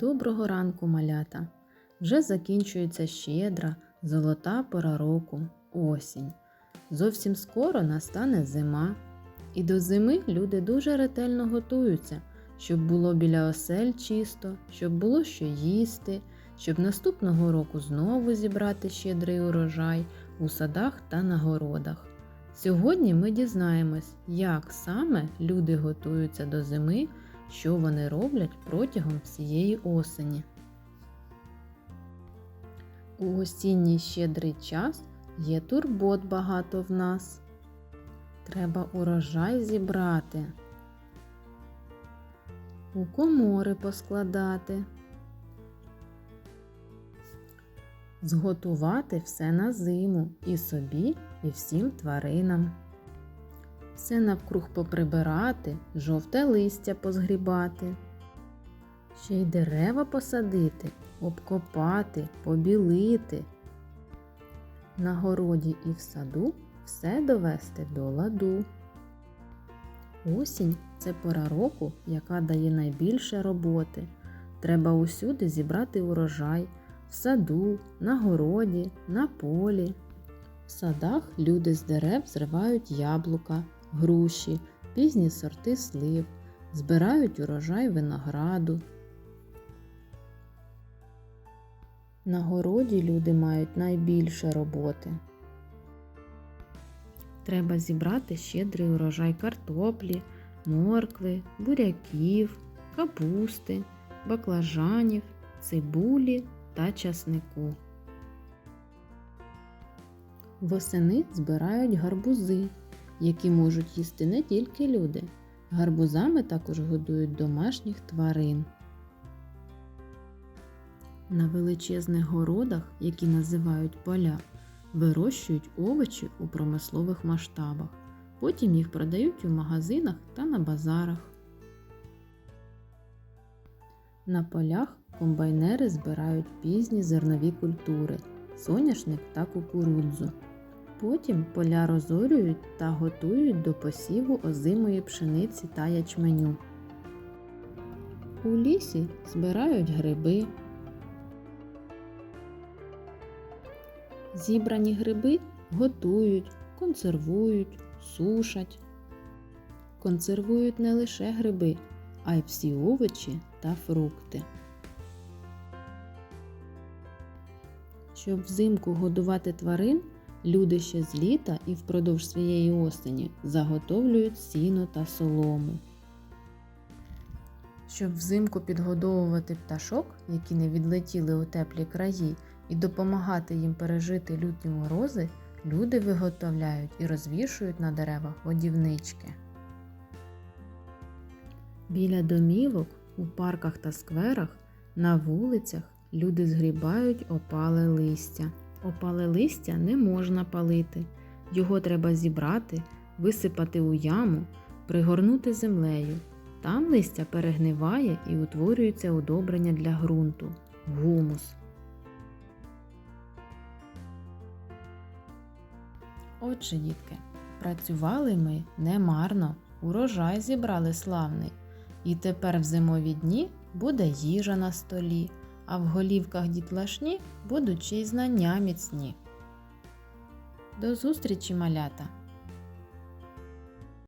Доброго ранку, малята! Вже закінчується щедра, золота пора року, осінь. Зовсім скоро настане зима. І до зими люди дуже ретельно готуються, щоб було біля осель чисто, щоб було що їсти, щоб наступного року знову зібрати щедрий урожай у садах та на городах. Сьогодні ми дізнаємось, як саме люди готуються до зими, що вони роблять протягом всієї осені. У осінній щедрий час є турбот багато в нас. Треба урожай зібрати, у комори поскладати, зготувати все на зиму і собі, і всім тваринам. Все навкруг поприбирати, жовте листя позгрібати, ще й дерева посадити, обкопати, побілити. На городі і в саду все довести до ладу. Осінь це пора року, яка дає найбільше роботи. Треба усюди зібрати урожай в саду, на городі, на полі. В садах люди з дерев зривають яблука, груші, пізні сорти слив, збирають урожай винограду. На городі люди мають найбільше роботи. Треба зібрати щедрий урожай картоплі, моркви, буряків, капусти, баклажанів, цибулі та часнику. Восени збирають гарбузи, які можуть їсти не тільки люди. Гарбузами також годують домашніх тварин. На величезних городах, які називають поля, вирощують овочі у промислових масштабах. Потім їх продають у магазинах та на базарах. На полях комбайнери збирають пізні зернові культури соняшник та кукурудзу. Потім поля розорюють та готують до посіву озимої пшениці та ячменю. У лісі збирають гриби. Зібрані гриби готують, консервують, сушать. Консервують не лише гриби, а й всі овочі та фрукти. Щоб взимку годувати тварин, люди ще з літа і впродовж своєї осені заготовлюють сіно та солому. Щоб взимку підгодовувати пташок, які не відлетіли у теплі краї, і допомагати їм пережити лютні морози, люди виготовляють і розвішують на деревах годівнички. Біля домівок, у парках та скверах, на вулицях люди згрібають опале листя. Опале листя не можна палити. Його треба зібрати, висипати у яму, пригорнути землею. Там листя перегниває і утворюється удобрення для ґрунту гумус. Отже, дітки, працювали ми немарно, урожай зібрали славний. І тепер в зимові дні буде їжа на столі, а в голівках дітлашні будуть й знання міцні. До зустрічі, малята!